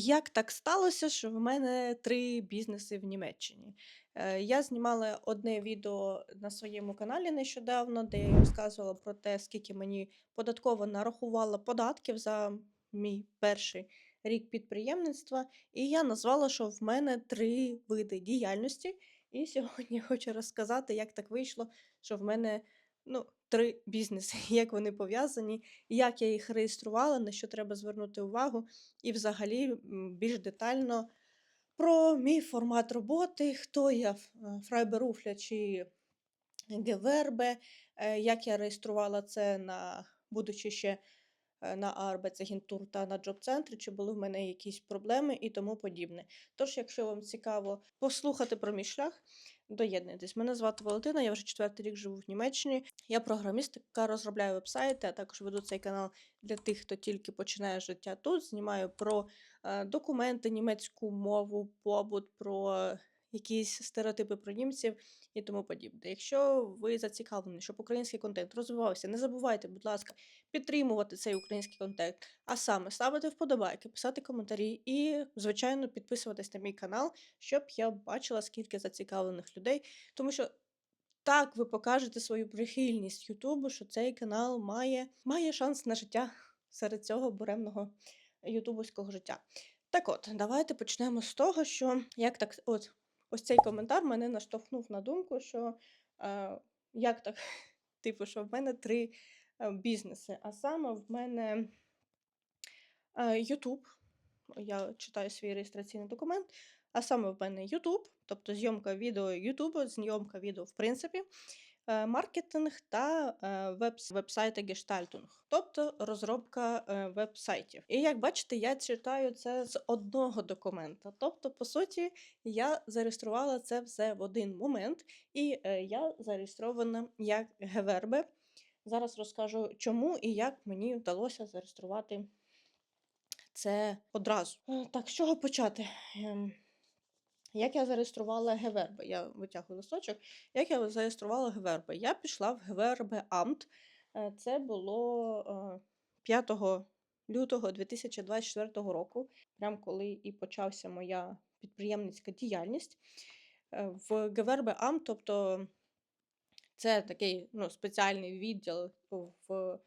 Як так сталося, що в мене 3 бізнеси в Німеччині? Е, я знімала одне відео на своєму каналі нещодавно, де я розказувала про те, скільки мені податкова нарахувала податків за мій перший рік підприємництва. І я назвала, що в мене 3 види діяльності. І сьогодні хочу розказати, як так вийшло, що в мене ну, 3 бізнеси, як вони пов'язані, як я їх реєструвала, на що треба звернути увагу, і взагалі більш детально про мій формат роботи, хто я, е, фрайберуфля чи Гевербе, е, як я реєструвала це на, будучи ще е, на Арбецагентур та на Джоб-центрі, чи були в мене якісь проблеми і тому подібне. Тож, якщо вам цікаво послухати про мій шлях, доєднуйтесь. Мене звати Валентина, я вже четвертий рік живу в Німеччині. Я програміст, яка розробляє вебсайти, а також веду цей канал для тих, хто тільки починає життя тут. Знімаю про е, документи, німецьку мову, побут, про якісь стереотипи про німців і тому подібне. Якщо ви зацікавлені, щоб український контент розвивався, не забувайте, будь ласка, підтримувати цей український контент, а саме ставити вподобайки, писати коментарі і, звичайно, підписуватись на мій канал, щоб я бачила, скільки зацікавлених людей, тому що. Так, ви покажете свою прихильність Ютубу, що цей канал має, має шанс на життя серед цього буремного ютубовського життя. Так от, давайте почнемо з того, що як так, от ось цей коментар мене наштовхнув на думку, що е, як так, типу, що в мене три е, бізнеси, а саме в мене е, YouTube, я читаю свій реєстраційний документ, а саме в мене YouTube, тобто зйомка відео YouTube, зйомка відео в принципі, е, маркетинг та вебс- вебсайти гештальтунг, тобто розробка е, вебсайтів. І як бачите, я читаю це з одного документа. Тобто, по суті, я зареєструвала це все в один момент, і е, я зареєстрована як Гевербе. Зараз розкажу, чому і як мені вдалося зареєструвати це одразу. Е, Так, з чого почати? Як я зареєструвала Гевербе? Я витягую листочок. Як я зареєструвала Гевербе? Я пішла в Гевербе Амт. Е, Це було е, 5 лютого 2024 року, прям коли і почався моя підприємницька діяльність. Е, В Гевербе Амт, тобто це такий ну, спеціальний відділ в. е,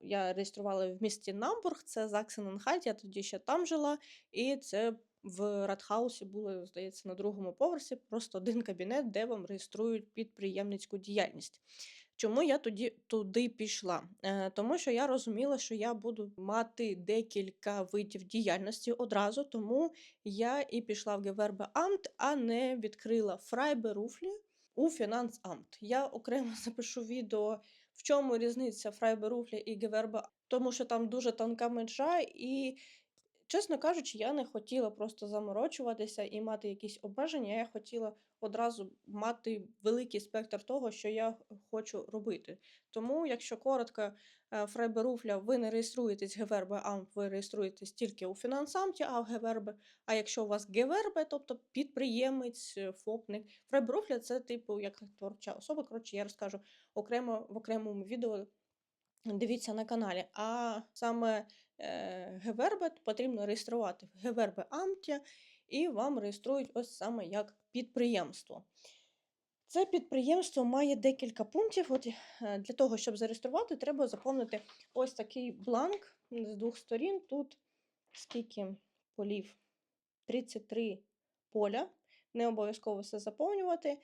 Я реєструвала в місті Намбург, це Заксененхальт, я тоді ще там жила, і це в Радхаусі було, здається, на другому поверсі просто один кабінет, де вам реєструють підприємницьку діяльність. Чому я тоді туди пішла? Е, тому що я розуміла, що я буду мати декілька видів діяльності одразу, тому я і пішла в Гевербеамт, а не відкрила Фрайберуфлі у Фінансамт. Я окремо запишу відео, в чому різниця Фрайберуфля і Гевербе, тому що там дуже тонка межа, і, чесно кажучи, я не хотіла просто заморочуватися і мати якісь обмеження. Я хотіла одразу мати великий спектр того, що я хочу робити. Тому, якщо коротко, е, Фрайберуфля, ви не реєструєтесь Гевербе Амт, ви реєструєтесь тільки у Фінансамті, а в Гевербе. А якщо у вас Гевербе, тобто підприємець, е, ФОПник, Фрайберуфля це типу як творча особа. Коротше, я розкажу окремо в окремому відео. Дивіться на каналі. А саме Гевербе потрібно реєструвати в Гевербе Амті, і вам реєструють ось саме як підприємство. Це підприємство має декілька пунктів. От е, для того, щоб зареєструвати, треба заповнити ось такий бланк з двох сторін. Тут скільки полів? 33 поля. Не обов'язково все заповнювати.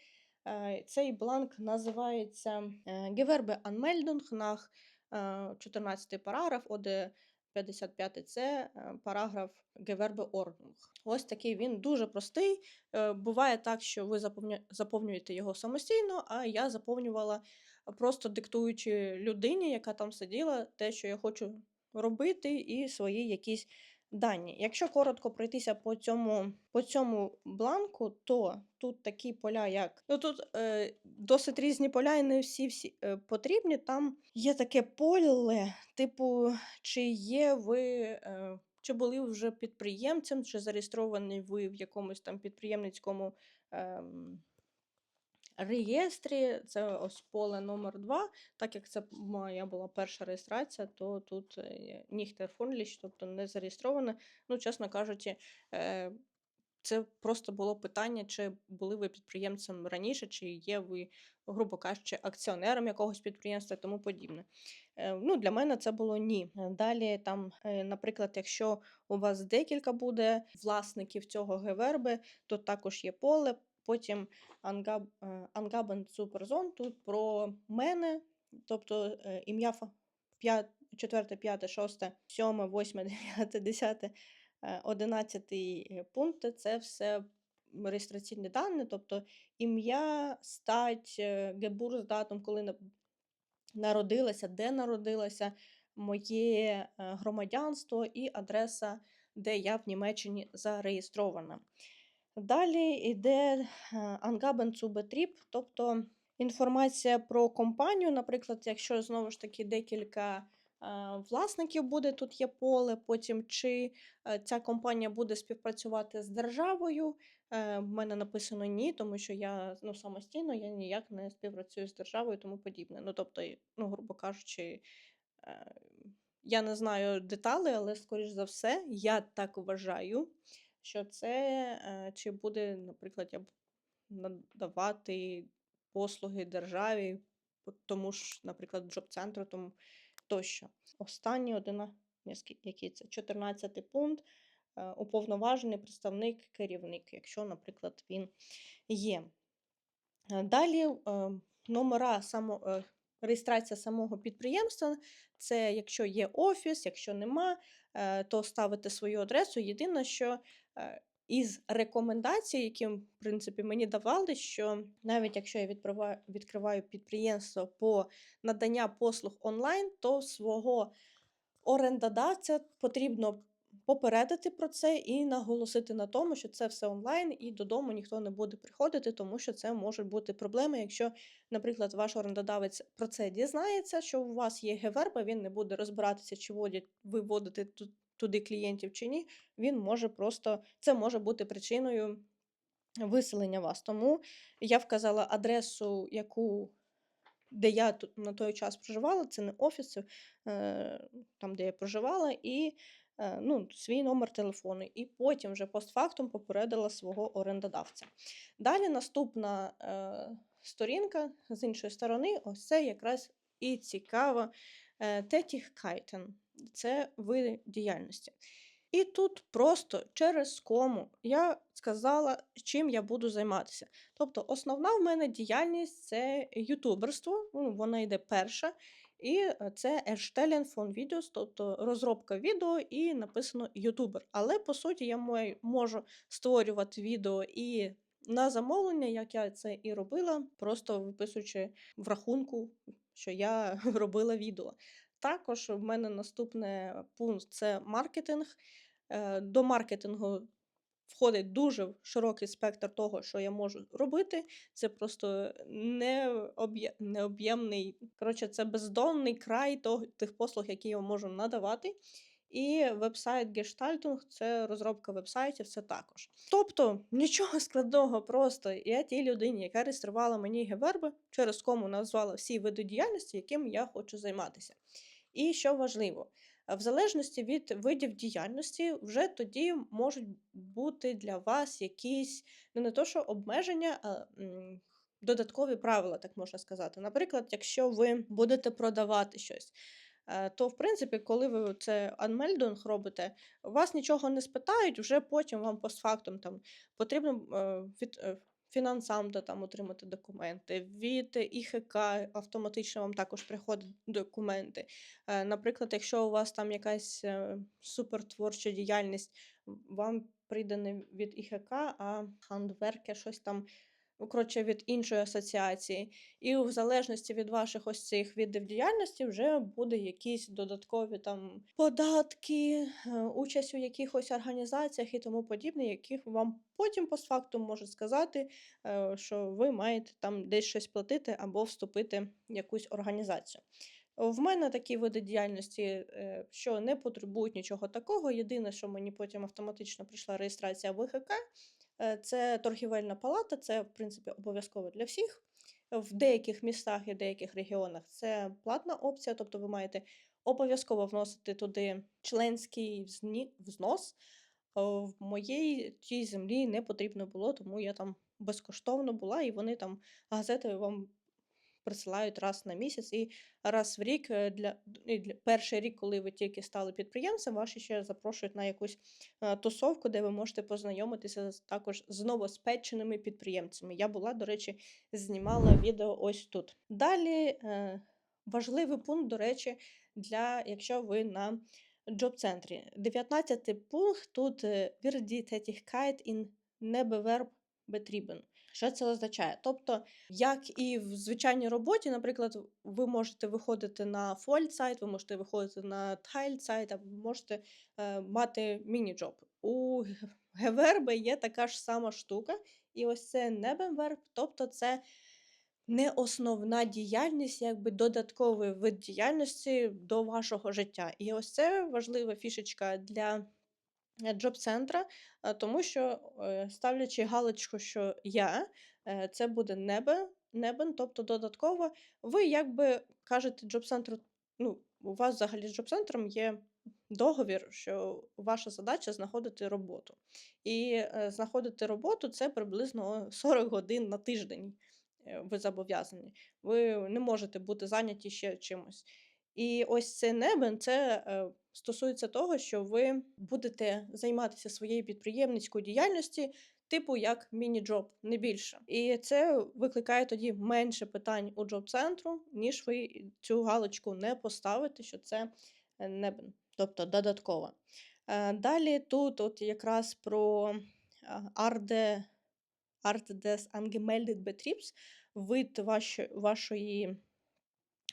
Е, Цей бланк називається е, Gewerbe Anmeldung nach е, 14 параграф, 55 це е, параграф Gewerbe Орнунг. Ось такий він дуже простий. Е, Буває так, що ви заповнюєте його самостійно, а я заповнювала просто диктуючи людині, яка там сиділа, те, що я хочу робити, і свої якісь дані. Якщо коротко пройтися по цьому, по цьому бланку, то тут такі поля, як ну тут е, досить різні поля, і не всі всі е, потрібні. Там є таке поле, типу, чи є ви. Е, чи були вже підприємцем, чи зареєстровані ви в якомусь там підприємницькому ем, реєстрі це ось поле номер 2 Так як це моя була перша реєстрація, то тут е, ніхте фонліч, тобто не зареєстроване. Ну, чесно кажучи, е, це просто було питання, чи були ви підприємцем раніше, чи є ви, грубо кажучи, акціонером якогось підприємства тому подібне. Е, Ну, для мене це було ні. Далі, там, наприклад, якщо у вас декілька буде власників цього ГВРБ, то також є поле. Потім е, Суперзон тут про мене, тобто е, ім'я фа- п'ят- четверте, п'яте, шосте, сьоме, восьме, дев'яте, десяте, е, одинадцятий е, пункти це все реєстраційні дані, тобто ім'я, стать, е, гебурсдатум, коли народилася, де народилася, моє громадянство і адреса, де я в Німеччині зареєстрована. Далі йде Angaben Betrieb, тобто інформація про компанію. Наприклад, якщо знову ж таки декілька е, власників буде, тут є поле, потім чи е, ця компанія буде співпрацювати з державою. Е, В мене написано ні, тому що я ну, самостійно я ніяк не співпрацюю з державою тому подібне. Ну, тобто, ну, грубо кажучи, я не знаю деталей, але, скоріш за все, я так вважаю, що це е, чи буде, наприклад, я надавати послуги державі, тому ж, наприклад, джоб-центру, тому тощо. Останній скі- який це 14 пункт. е, Уповноважений представник, керівник, якщо, наприклад, він є. Е, Далі номера само, реєстрація самого підприємства. Це якщо є офіс, якщо нема, то ставити свою адресу. Єдине, що із рекомендацій, які, в принципі, мені давали, що навіть якщо я відкриваю, підприємство по надання послуг онлайн, то свого орендодавця потрібно попередити про це і наголосити на тому, що це все онлайн, і додому ніхто не буде приходити, тому що це можуть бути проблеми. Якщо, наприклад, ваш орендодавець про це дізнається, що у вас є ГВРБ, він не буде розбиратися, чи ви вводите ту- туди клієнтів чи ні. Він може просто це може бути причиною виселення вас. Тому я вказала адресу, яку де я тут на той час проживала, це не офіс, е, там, де я проживала, і е, ну, свій номер телефону. І потім вже постфактум попередила свого орендодавця. Далі наступна е, сторінка з іншої сторони, ось це якраз і цікаво. Е, Тетіхкайтен це види діяльності. І тут просто через кому я сказала, чим я буду займатися. Тобто, основна в мене діяльність це ютуберство, ну, вона йде перша, і е, це erstellen von Videos, тобто розробка відео і написано ютубер. Але по суті я можу створювати відео і на замовлення, як я це і робила, просто виписуючи в рахунку, що я робила відео. Також в мене наступний пункт це маркетинг. Е, До маркетингу входить дуже широкий спектр того, що я можу робити. Це просто необ'ємний, коротше, це бездонний край тих послуг, які я можу надавати. І вебсайт Гештальтунг це розробка вебсайтів, це також. Тобто нічого складного, просто я тій людині, яка реєструвала мені Геверби, через кому назвала всі види діяльності, яким я хочу займатися. І що важливо, в залежності від видів діяльності, вже тоді можуть бути для вас якісь ну не то, що обмеження, а додаткові правила, так можна сказати. Наприклад, якщо ви будете продавати щось. е, То, в принципі, коли ви це анмельдинг робите, вас нічого не спитають, вже потім вам постфактум там потрібно е, від фінансамта там отримати документи, від ІХК автоматично вам також приходять документи. Е, Наприклад, якщо у вас там якась е, супертворча діяльність, вам прийде не від ІХК, а хандверке, щось там. Коротше, від іншої асоціації, і в залежності від ваших ось цих видів діяльності вже буде якісь додаткові там податки, е, участь у якихось організаціях і тому подібне, яких вам потім постфактум можуть сказати, е, що ви маєте там десь щось платити або вступити в якусь організацію. В мене такі види діяльності, е, що не потребують нічого такого. Єдине, що мені потім автоматично прийшла реєстрація ВХК, Це торгівельна палата, це в принципі обов'язково для всіх. В деяких містах і деяких регіонах це платна опція, тобто ви маєте обов'язково вносити туди членський взнос. Е, В моїй тій землі не потрібно було, тому я там безкоштовно була, і вони там газети вам присилають раз на місяць і раз в рік е, для, і для перший рік, коли ви тільки стали підприємцем, вас ще запрошують на якусь е, тусовку, де ви можете познайомитися з- також з новоспеченими підприємцями. Я була, до речі, знімала відео ось тут. Далі е, важливий пункт, до речі, для якщо ви на джоб-центрі. 19 пункт тут е, «Wir die Tätigkeit in Nebewerb betrieben». Що це означає? Тобто, як і в звичайній роботі, наприклад, ви можете виходити на фольцайт, ви можете виходити на тайльцайт, а ви можете е, мати міні-джоб. У Геверби є така ж сама штука, і ось це небенверб, тобто це не основна діяльність, якби додатковий вид діяльності до вашого життя. І ось це важлива фішечка для джоб-центра, е, тому що е, ставлячи галочку, що я, е, це буде небе, небен, тобто додатково, ви якби кажете джоб-центру, ну, у вас взагалі з джоб-центром є договір, що ваша задача знаходити роботу. І е, знаходити роботу це приблизно 40 годин на тиждень. е, Ви зобов'язані. Ви не можете бути зайняті ще чимось. І ось це небен це е, стосується того, що ви будете займатися своєю підприємницькою діяльністю, типу як міні-джоб, не більше. І це викликає тоді менше питань у джоб-центру, ніж ви цю галочку не поставите, що це е, небен, тобто додатково. Е, Далі тут от якраз про Арде Art des angemeldet Betriebs, вид вашої, вашої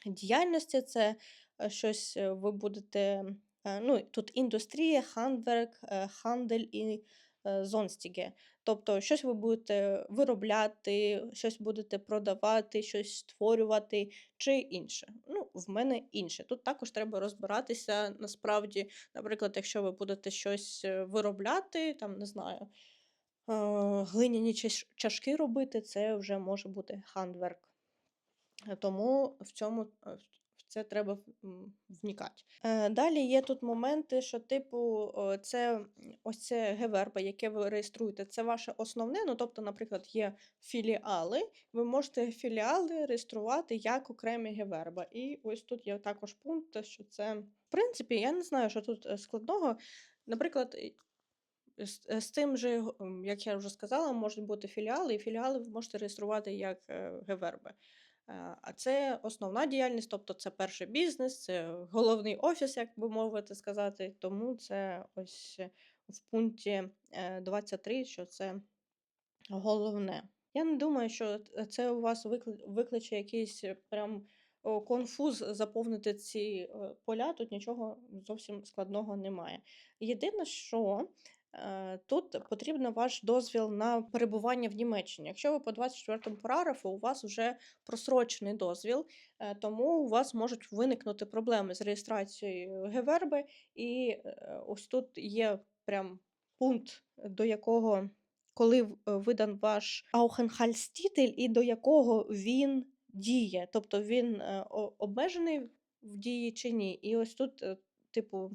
діяльності. Це е, щось е, ви будете. Е, Ну, тут індустрія, хандверк, е, хандель і е, зонстіге. Тобто, щось ви будете виробляти, щось будете продавати, щось створювати чи інше. Ну, в мене інше. Тут також треба розбиратися насправді, наприклад, якщо ви будете щось е, виробляти, там не знаю, е, глиняні чашки робити, це вже може бути хандверк. Е, Тому в цьому це треба вникати. Е, Далі є тут моменти, що, типу, це ось це ГВРБ, яке ви реєструєте, це ваше основне. Ну, тобто, наприклад, є філіали. Ви можете філіали реєструвати як окремі ГВРБ. І ось тут є також пункт, що це, в принципі, я не знаю, що тут е, складного. Наприклад, з, е, з тим же, як я вже сказала, можуть бути філіали, і філіали ви можете реєструвати як е, ГВРБ. Е, А це основна діяльність, тобто це перший бізнес, це головний офіс, як би мовити сказати. Тому це ось е, в пункті е, 23, що це головне. Я не думаю, що це у вас викличе якийсь е, прям конфуз заповнити ці е, поля. Тут нічого зовсім складного немає. Єдине, що е, тут потрібен ваш дозвіл на перебування в Німеччині. Якщо ви по 24 параграфу, у вас вже просрочений дозвіл, е, тому у вас можуть виникнути проблеми з реєстрацією ГВРБ. І е, ось тут є прям пункт, до якого коли е, видан ваш Аухенхальстітель і до якого він діє. Тобто він е, обмежений в дії чи ні. І ось тут, е, типу,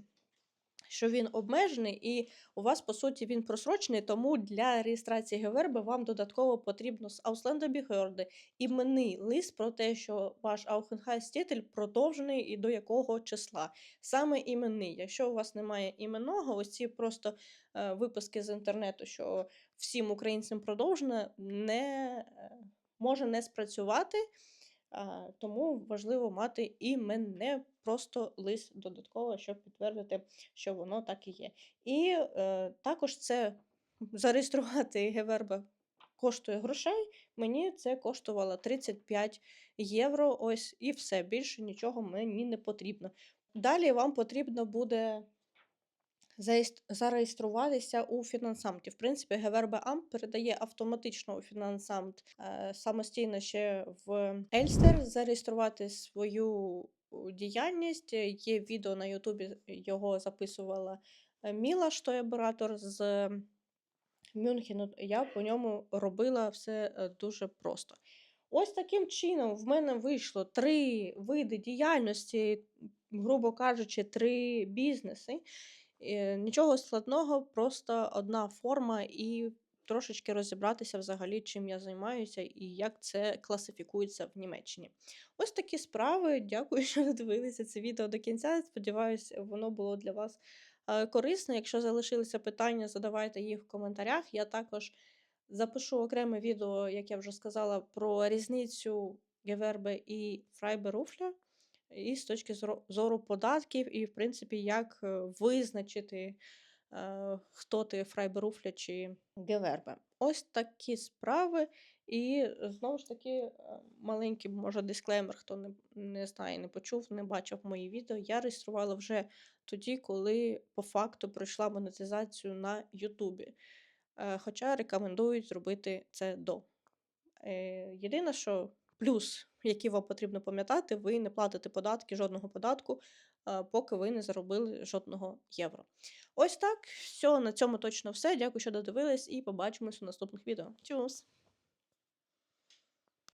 що він обмежений, і у вас, по суті, він просрочений, тому для реєстрації ГВРБ вам додатково потрібно з Ausländer іменний лист про те, що ваш Аухенхальстітель продовжений і до якого числа. Саме іменний. Якщо у вас немає іменного, ось ці просто е, виписки з інтернету, що всім українцям продовжено, не е, може не спрацювати. Тому важливо мати іменне просто лист додатково, щоб підтвердити, що воно так і є. І е, також це зареєструвати ГВРБ коштує грошей. Мені це коштувало 35 євро. Ось і все. Більше нічого мені не потрібно. Далі вам потрібно буде зареєструватися у фінансамті. В принципі, ГВРБ Амп передає автоматично у фінансамт е, самостійно ще в Ельстер зареєструвати свою діяльність. Є відео на Ютубі, його записувала е, Міла Штоєборатор з Мюнхену, я по ньому робила все е, дуже просто. Ось таким чином в мене вийшло 3 види діяльності, грубо кажучи, 3 бізнеси. Е, нічого складного, просто одна форма і трошечки розібратися взагалі, чим я займаюся і як це класифікується в Німеччині. Ось такі справи. Дякую, що додивилися це відео до кінця. Сподіваюсь, воно було для вас е, корисно. Якщо залишилися питання, задавайте їх в коментарях. Я також запишу окреме відео, як я вже сказала, про різницю Гевербе і Фрайберуфля. І з точки зору податків, і, в принципі, як е, визначити, е, хто ти Фрайберуфля чи Гевербе. Ось такі справи. І знову ж таки, е, маленький, може, дисклеймер, хто не, не знає, не почув, не бачив мої відео. Я реєструвала вже тоді, коли по факту пройшла монетизацію на Ютубі. Е, Хоча рекомендують зробити це до. Е, Єдине, що плюс, який вам потрібно пам'ятати, ви не платите податки, жодного податку, е, поки ви не заробили жодного євро. Ось так. Все, на цьому точно все. Дякую, що додивились, і побачимось у наступних відео. Тюс!